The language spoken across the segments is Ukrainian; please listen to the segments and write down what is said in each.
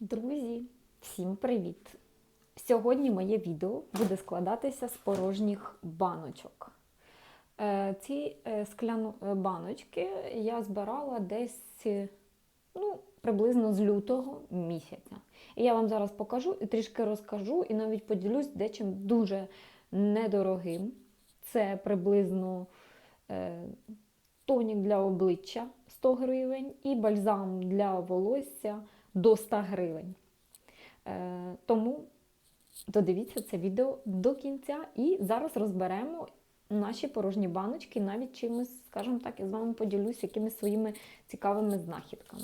Друзі, всім привіт! Сьогодні моє відео буде складатися з порожніх баночок. Е, Ці е, скляну е, баночки я збирала десь ну, приблизно з лютого місяця. І я вам зараз покажу і трішки розкажу, і навіть поділюсь дечим дуже недорогим. Це приблизно тонік для обличчя 100 гривень і бальзам для волосся до 100 гривень. Е, тому додивіться це відео до кінця і зараз розберемо наші порожні баночки, навіть чимось, скажімо так, я з вами поділюсь якимись своїми цікавими знахідками.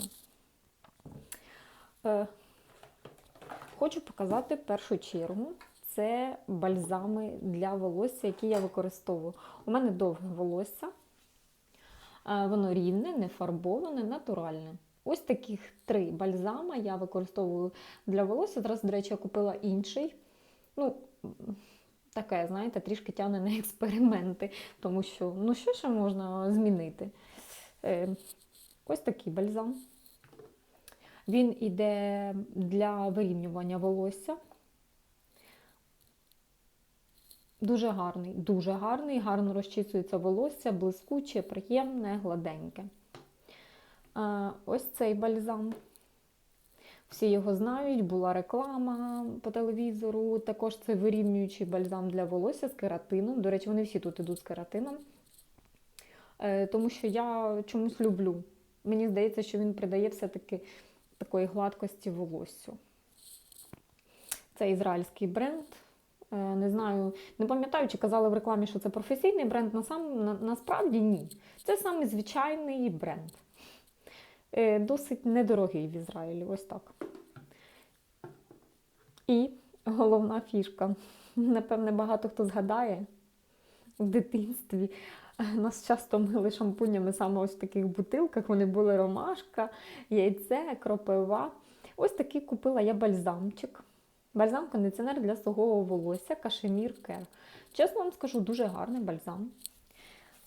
Е, хочу показати першу чергу. Це бальзами для волосся, які я використовую. У мене довге волосся. Е, Воно рівне, не фарбоване, натуральне. Ось таких три бальзама я використовую для волосся. Зараз, до речі, я купила інший. Ну, таке, знаєте, трішки тягне на експерименти, тому що ну що ще можна змінити? Е, ось такий бальзам. Він іде для вирівнювання волосся. Дуже гарний, дуже гарний, гарно розчісується волосся, блискуче, приємне, гладеньке. Ось цей бальзам. Всі його знають, була реклама по телевізору. Також це вирівнюючий бальзам для волосся з кератином. До речі, вони всі тут ідуть з кератином. Е, Тому що я чомусь люблю. Мені здається, що він придає все-таки такої гладкості волоссю. Це ізраїльський бренд. Е, Не знаю, не пам'ятаю, чи казали в рекламі, що це професійний бренд. Насам, на, насправді ні. Це саме звичайний бренд. Е, Досить недорогий в Ізраїлі, ось так. І головна фішка. Напевне, багато хто згадає в дитинстві. Нас часто мили шампунями саме ось в таких бутилках. Вони були ромашка, яйце, кропива. Ось такий купила я бальзамчик. Бальзам-кондиціонер для сухого волосся Кашемір Кер. Чесно вам скажу, дуже гарний бальзам.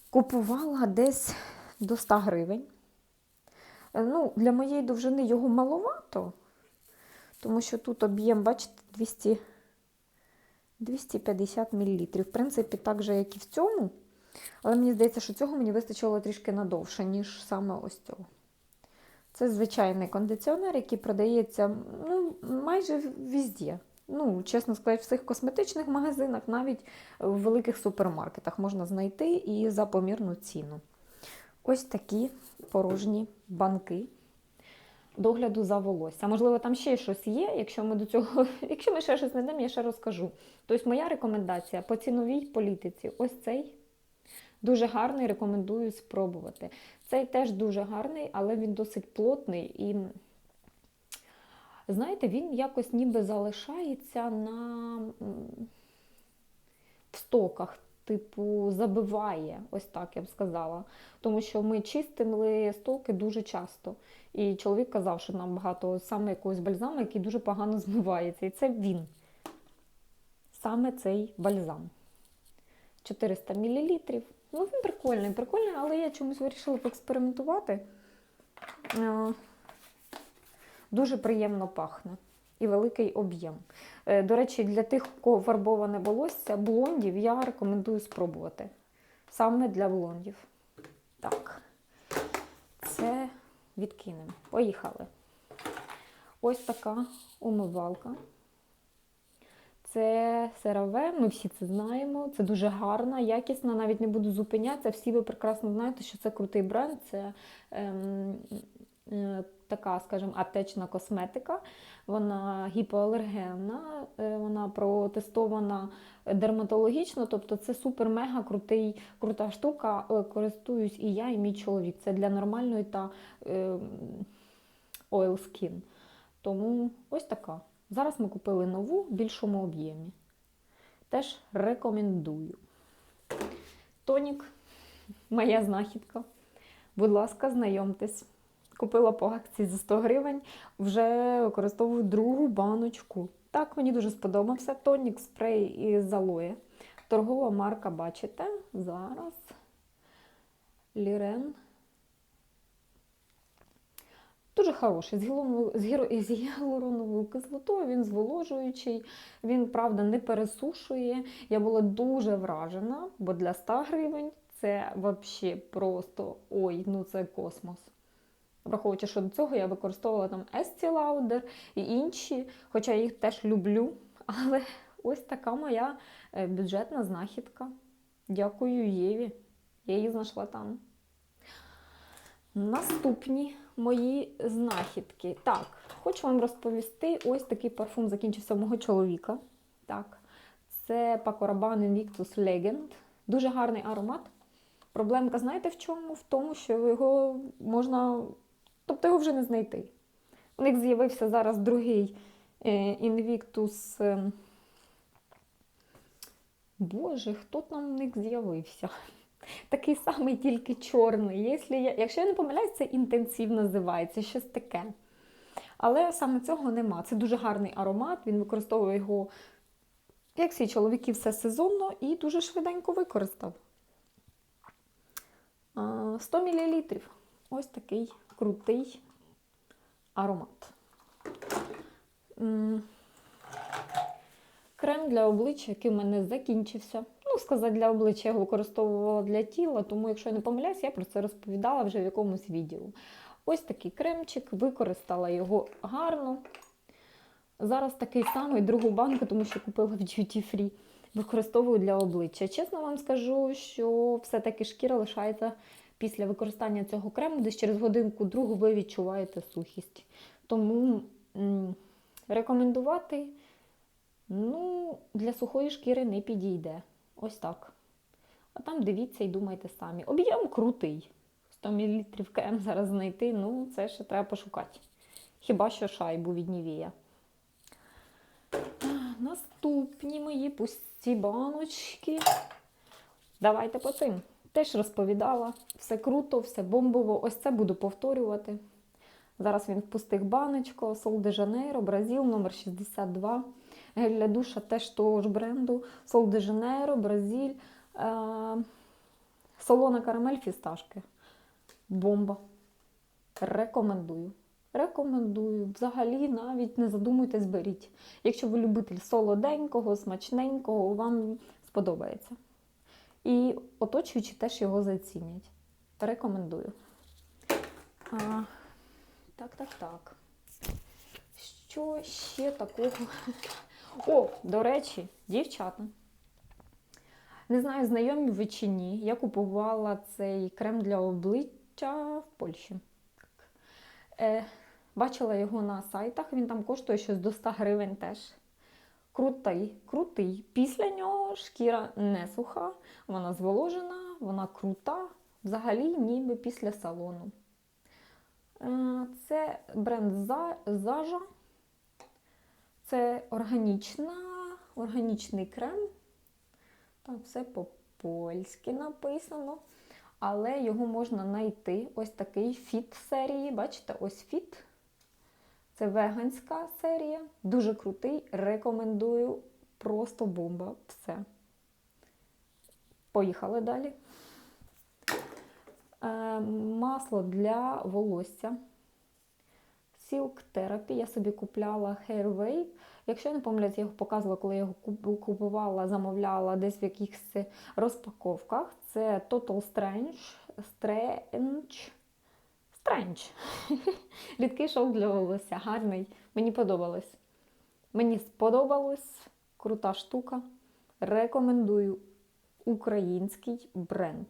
Купувала десь до 100 гривень. Е, Ну, для моєї довжини його маловато, тому що тут об'єм, бачите, 200, 250 мл. В принципі, так же, як і в цьому. Але мені здається, що цього мені вистачило трішки надовше, ніж саме ось цього. Це звичайний кондиціонер, який продається ну, майже везде. Ну, чесно сказати, в всіх косметичних магазинах, навіть в великих супермаркетах можна знайти і за помірну ціну. Ось такі порожні банки догляду за волосся. Можливо, там ще щось є. Якщо ми до цього, якщо ми ще щось знайдемо, я ще розкажу. Тобто, моя рекомендація по ціновій політиці ось цей. Дуже гарний, рекомендую спробувати. Цей теж дуже гарний, але він досить плотний і, знаєте, він якось ніби залишається на в стоках, типу, забиває, ось так я б сказала. Тому що ми чистили стоки дуже часто. І чоловік казав, що нам багато саме якогось бальзаму, який дуже погано змивається. І це він. Саме цей бальзам. 400 мл. Ну, він прикольний, прикольний, але я чомусь вирішила поекспериментувати. Е, Дуже приємно пахне і великий об'єм. Е, До речі, для тих, у кого фарбоване волосся, блондів я рекомендую спробувати. Саме для блондів. Так, це відкинемо. Поїхали. Ось така умивалка. Це CeraVe, ми всі це знаємо. Це дуже гарна, якісна, навіть не буду зупинятися. Всі ви прекрасно знаєте, що це крутий бренд, це ем, е, така, скажімо, аптечна косметика. Вона гіпоалергенна, е, вона протестована дерматологічно, тобто це супер-мега крутий, крута штука. Користуюсь і я, і мій чоловік. Це для нормальної та е, oil skin. Тому ось така. Зараз ми купили нову в більшому об'ємі. Теж рекомендую. Тонік, моя знахідка. Будь ласка, знайомтесь. Купила по акції за 100 гривень, вже використовую другу баночку. Так, мені дуже сподобався тонік спрей із алоє. Торгова марка, бачите, зараз. Лірен. Дуже хороший, з гіалуроновою, кислотою, він зволожуючий, він, правда, не пересушує. Я була дуже вражена, бо для 100 гривень це взагалі просто ой, ну це космос. Враховуючи, що до цього я використовувала там Estee Lauder і інші, хоча я їх теж люблю. Але ось така моя е, бюджетна знахідка. Дякую Єві. Я її знайшла там. Наступні мої знахідки. Так, хочу вам розповісти, ось такий парфум закінчився мого чоловіка. Так, це Paco Rabanne Invictus Legend. Дуже гарний аромат. Проблемка, знаєте в чому? В тому, що його можна. Тобто його вже не знайти. У них з'явився зараз другий Invictus. е, Боже, хто там в них з'явився? Такий самий, тільки чорний. Якщо я, якщо я не помиляюсь, це інтенсив називається, щось таке. Але саме цього нема. Це дуже гарний аромат, він використовує його, як всі чоловіки, все сезонно і дуже швиденько використав. 100 мл. Ось такий крутий аромат. Крем для обличчя, який в мене закінчився. Ну, сказати, для обличчя я його використовувала для тіла, тому, якщо я не помиляюсь, я про це розповідала вже в якомусь відео. Ось такий кремчик, використала його гарно. Зараз такий самий другу банку, тому що купила в Duty Free. Використовую для обличчя. Чесно вам скажу, що все-таки шкіра лишається після використання цього крему, десь через годинку другу ви відчуваєте сухість. Тому рекомендувати ну, для сухої шкіри не підійде. Ось так. А там дивіться і думайте самі. Об'єм крутий. 100 мл КМ зараз знайти, ну це ще треба пошукати. Хіба що шайбу від Нівія. Наступні мої пусті баночки. Давайте по цим. Теж розповідала. Все круто, все бомбово. Ось це буду повторювати. Зараз він в пустих баночках. Сол де Жанейро, Бразил, номер 62. Гель для душа теж того ж бренду. Сол де Жанейро, Бразиль. Е- солона карамель фісташки. Бомба. Рекомендую. Рекомендую. Взагалі навіть не задумуйтесь, беріть. Якщо ви любитель солоденького, смачненького, вам сподобається. І оточуючі теж його зацінять. Рекомендую. А, так, так, так. Що ще такого? О, до речі, дівчата. Не знаю, знайомі ви чи ні. Я купувала цей крем для обличчя в Польщі. Е, бачила його на сайтах, він там коштує щось до 100 гривень теж. Крутий, крутий. Після нього шкіра не суха, вона зволожена, вона крута, взагалі ніби після салону. Е, Це бренд Зажа. Це органічна, органічний крем. Там все по-польськи написано. Але його можна знайти. Ось такий фіт серії. Бачите, ось фіт. Це веганська серія. Дуже крутий. Рекомендую. Просто бомба. Все. Поїхали далі. Е, масло для волосся. Silk Therapy. Я собі купляла Hair Wave. Якщо я не помиляюсь, я його показувала, коли я його купувала, замовляла десь в якихось розпаковках. Це Total Strange. Strange. Strange. Рідкий шов для волосся. Гарний. Мені подобалось. Мені сподобалось. Крута штука. Рекомендую український бренд.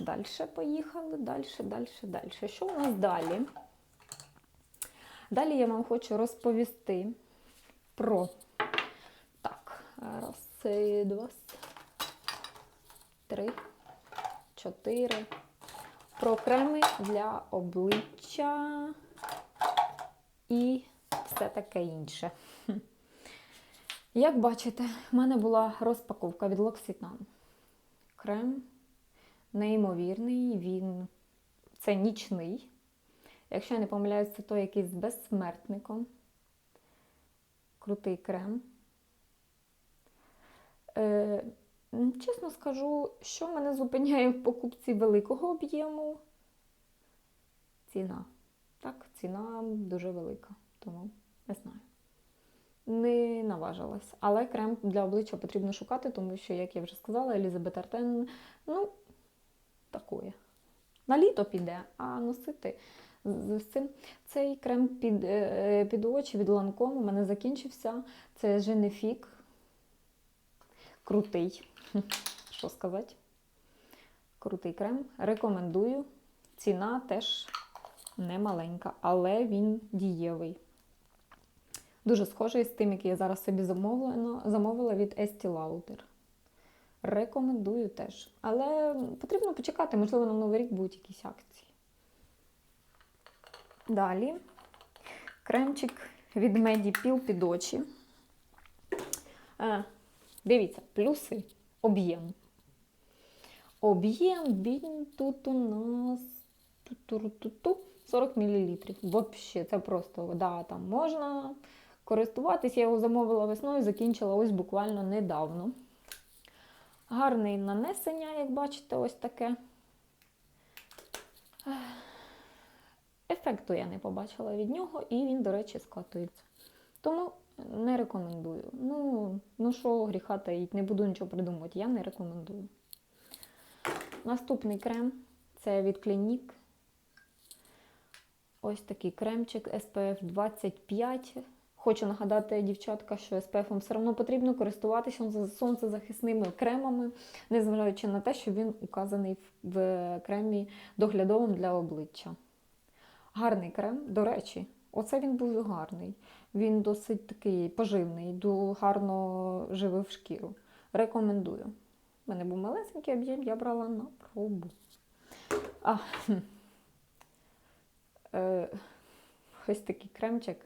Далі поїхали, далі, далі, далі. Що у нас далі? Далі я вам хочу розповісти про так, раз, е, два, три, чотири. Про креми для обличчя і все таке інше. Як бачите, в мене була розпаковка від L'Occitane. Крем неймовірний, він це нічний. Якщо я не помиляюсь, це той якийсь з безсмертником. Крутий крем. Е, чесно скажу, що мене зупиняє в покупці великого об'єму. ціна. Так, ціна дуже велика, тому не знаю. Не наважилась. Але крем для обличчя потрібно шукати, тому що, як я вже сказала, Елізабет Артен, ну, такое. На літо піде, а носити з цим. Цей крем під, е, під очі від Ланком у мене закінчився. Це Женефік. Крутий. Що сказати? Крутий крем. Рекомендую. Ціна теж не маленька, але він дієвий. Дуже схожий з тим, який я зараз собі замовлено, замовила від Estee Lauder. Рекомендую теж. Але потрібно почекати, можливо, на Новий рік будуть якісь акції. Далі кремчик від Medipil під очі. Е, дивіться, плюси, об'єм. Об'єм він тут у нас ту-ту-ру-ту-ту, 40 мл. Взагалі, це просто да, там можна користуватись. Я його замовила весною, закінчила ось буквально недавно. Гарне нанесення, як бачите, ось таке. Ефекту я не побачила від нього, і він, до речі, скатується. Тому не рекомендую. Ну, ну що гріха таїть, не буду нічого придумувати, я не рекомендую. Наступний крем це від Clinique. Ось такий кремчик SPF 25. Хочу нагадати, дівчатка, що SPF все одно потрібно користуватися сонцезахисними кремами, незважаючи на те, що він указаний в кремі доглядовим для обличчя. Гарний крем, до речі, оце він був гарний. Він досить такий поживний, гарно живив шкіру. Рекомендую. У мене був малесенький об'єм, я брала на пробу. А, е, ось такий кремчик.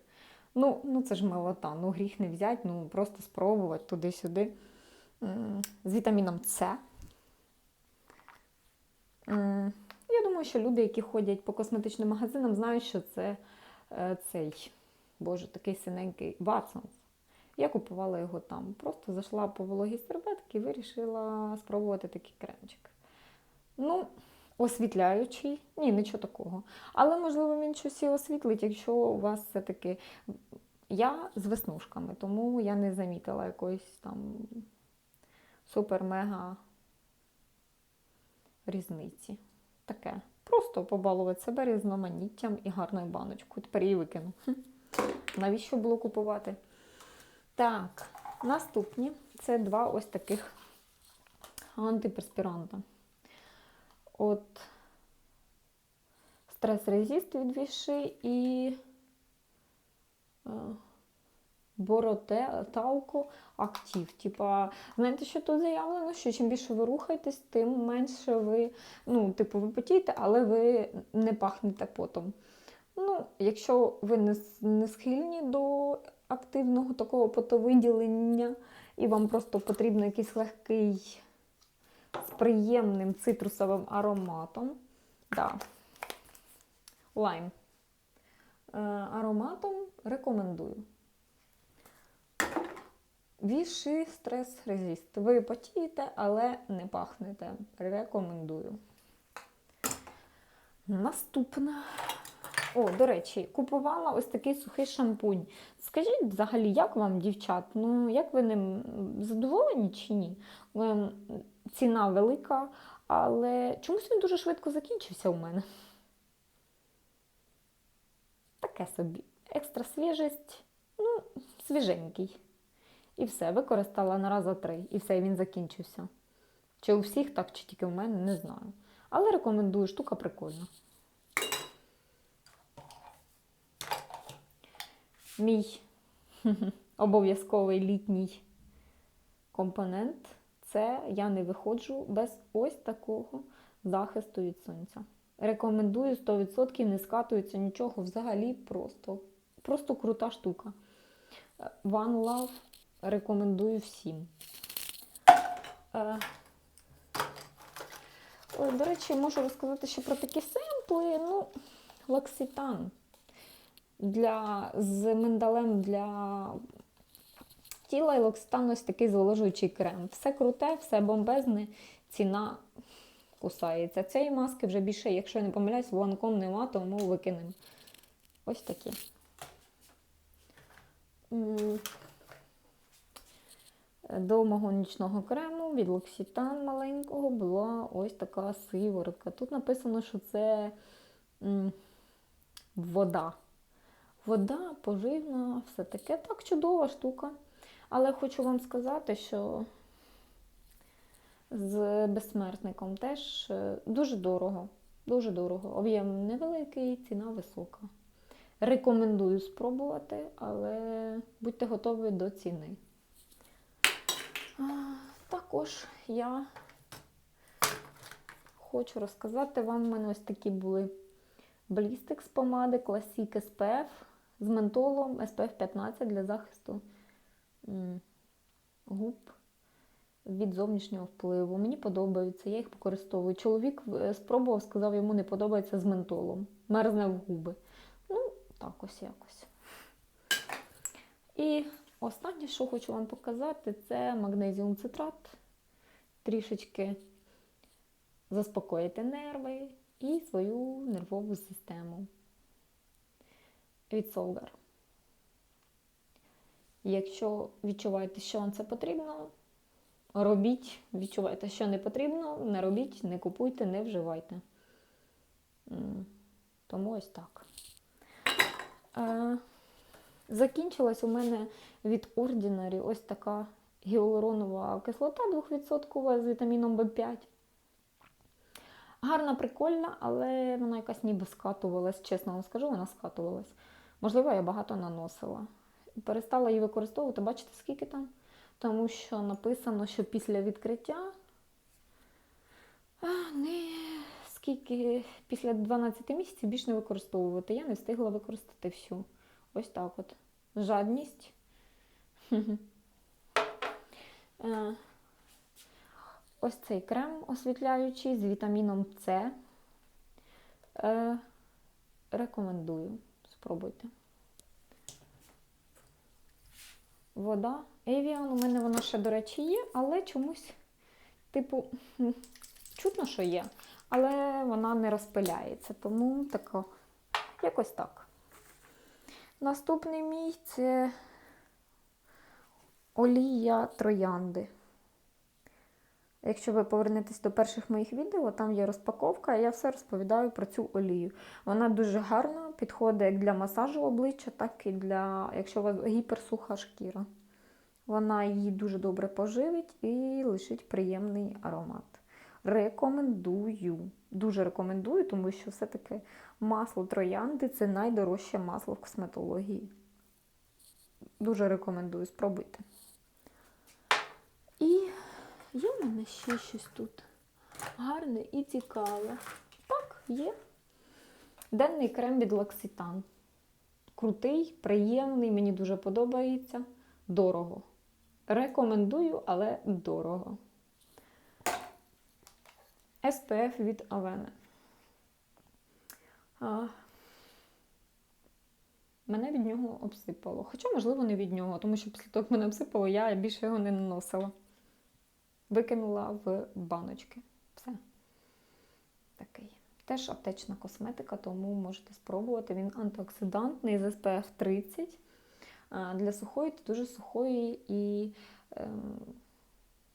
Ну, ну це ж милота, ну гріх не взяти, ну просто спробувати туди-сюди. З вітаміном С. Я думаю, що люди, які ходять по косметичним магазинам, знають, що це цей, боже, такий синенький Watsons. Я купувала його там. Просто зайшла по вологій серветки і вирішила спробувати такий кремчик. Ну, освітляючий, ні, нічого такого. Але, можливо, він щось і освітлить, якщо у вас все-таки. Я з веснушками, тому я не замітила якоїсь там супер-мега різниці. Таке. Просто побалувати себе різноманіттям і гарною баночкою. Тепер її викину. Навіщо було купувати? Так, наступні це два ось таких антиперспіранта. От стрес-резист від Віши і е, Бороте Талко Актив. Типа, знаєте, що тут заявлено? Що чим більше ви рухаєтесь, тим менше ви, ну, типу, ви потієте, але ви не пахнете потом. Ну, якщо ви не, не схильні до активного такого потовиділення, і вам просто потрібен якийсь легкий з приємним цитрусовим ароматом. Да. Лайм. Е, ароматом рекомендую. Віші стрес резист. Ви потієте, але не пахнете. Рекомендую. Наступна. О, до речі, купувала ось такий сухий шампунь. Скажіть взагалі, як вам, дівчат? Ну, як ви ним задоволені чи ні? Ем, Ціна велика, але чомусь він дуже швидко закінчився у мене. Таке собі. Екстра свіжість, ну, свіженький. І все, використала на раза три, і все, він закінчився. Чи у всіх так, чи тільки у мене, не знаю. Але рекомендую, штука прикольна. Мій обов'язковий літній компонент це я не виходжу без ось такого захисту від сонця. Рекомендую 100%, не скатується нічого взагалі просто. Просто крута штука. One Love рекомендую всім. Е, до речі, можу розказати ще про такі семпли. Ну, лакситан для, з миндалем для тіла і локстан ось такий зволожуючий крем. Все круте, все бомбезне, ціна кусається. Цієї маски вже більше, якщо я не помиляюсь, ланком нема, тому викинемо. Ось такі. До мого нічного крему від L'Occitane маленького була ось така сиворотка. Тут написано, що це вода. Вода поживна, все таке. Так, чудова штука. Але хочу вам сказати, що з безсмертником теж е, дуже дорого. Дуже дорого. Об'єм невеликий, ціна висока. Рекомендую спробувати, але будьте готові до ціни. Також я хочу розказати вам, у мене ось такі були блістик з помади Classic SPF з ментолом SPF 15 для захисту губ від зовнішнього впливу. Мені подобаються, я їх використовую. Чоловік е, спробував, сказав, йому не подобається з ментолом. Мерзне в губи. Ну, так ось якось. І останнє, що хочу вам показати, це магнезіум цитрат. Трішечки заспокоїти нерви і свою нервову систему. Від Солгар. Якщо відчуваєте, що вам це потрібно, робіть, відчуваєте, що не потрібно, не робіть, не купуйте, не вживайте. Тому ось так. Закінчилась у мене від Ordinary ось така гіалуронова кислота 2% з вітаміном В5. Гарна, прикольна, але вона якась ніби скатувалась, чесно вам скажу, вона скатувалась. Можливо, я багато наносила. Перестала її використовувати, бачите, скільки там? Тому що написано, що після відкриття а, не скільки після 12 місяців більш не використовувати. Я не встигла використати всю. Ось так от. Жадність. Е, Ось цей крем освітляючий з вітаміном С. Е, Рекомендую. Спробуйте. Вода. Evian, у мене вона ще, до речі, є, але чомусь, типу, чутно, що є, але вона не розпиляється, тому тако, якось так. Наступний мій це олія троянди. Якщо ви повернетесь до перших моїх відео, там є розпаковка, і я все розповідаю про цю олію. Вона дуже гарна, підходить як для масажу обличчя, так і для, якщо у вас гіперсуха шкіра. Вона її дуже добре поживить і лишить приємний аромат. Рекомендую. Дуже рекомендую, тому що все-таки масло троянди це найдорожче масло в косметології. Дуже рекомендую, спробуйте. І є в мене ще щось тут гарне і цікаве. Так, є. Денний крем від L'Occitane. Крутий, приємний, мені дуже подобається. Дорого. Рекомендую, але дорого. SPF від Avene. Мене від нього обсипало. Хоча, можливо, не від нього, тому що після того, як мене обсипало, я більше його не наносила. Викинула в баночки. Все. Такий. Теж аптечна косметика, тому можете спробувати. Він антиоксидантний з SPF 30. Для сухої та дуже сухої і, ем,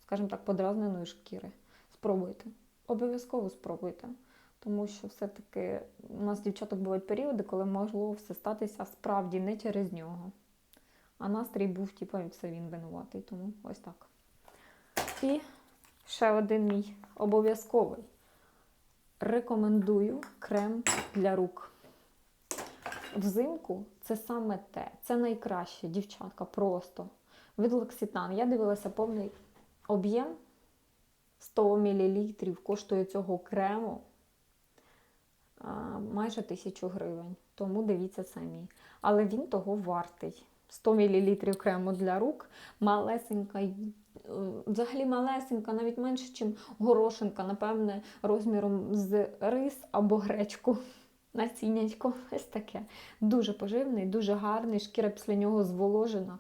скажімо так, подразненої шкіри. Спробуйте. Обов'язково спробуйте. Тому що все-таки у нас дівчаток бувають періоди, коли могло все статися справді не через нього. А настрій був, типу, це він винуватий. Тому ось так. І ще один мій обов'язковий. Рекомендую крем для рук. Взимку це саме те. Це найкраще, дівчатка, просто. Від L'Occitane. Я дивилася повний об'єм 100 мл коштує цього крему майже тисячу гривень. Тому дивіться самі. Але він того вартий. 100 мл крему для рук, малесенька, е, взагалі малесенька, навіть менше, ніж горошинка, напевне, розміром з рис або гречку. Насіннячко, ось таке. Дуже поживний, дуже гарний, шкіра після нього зволожена,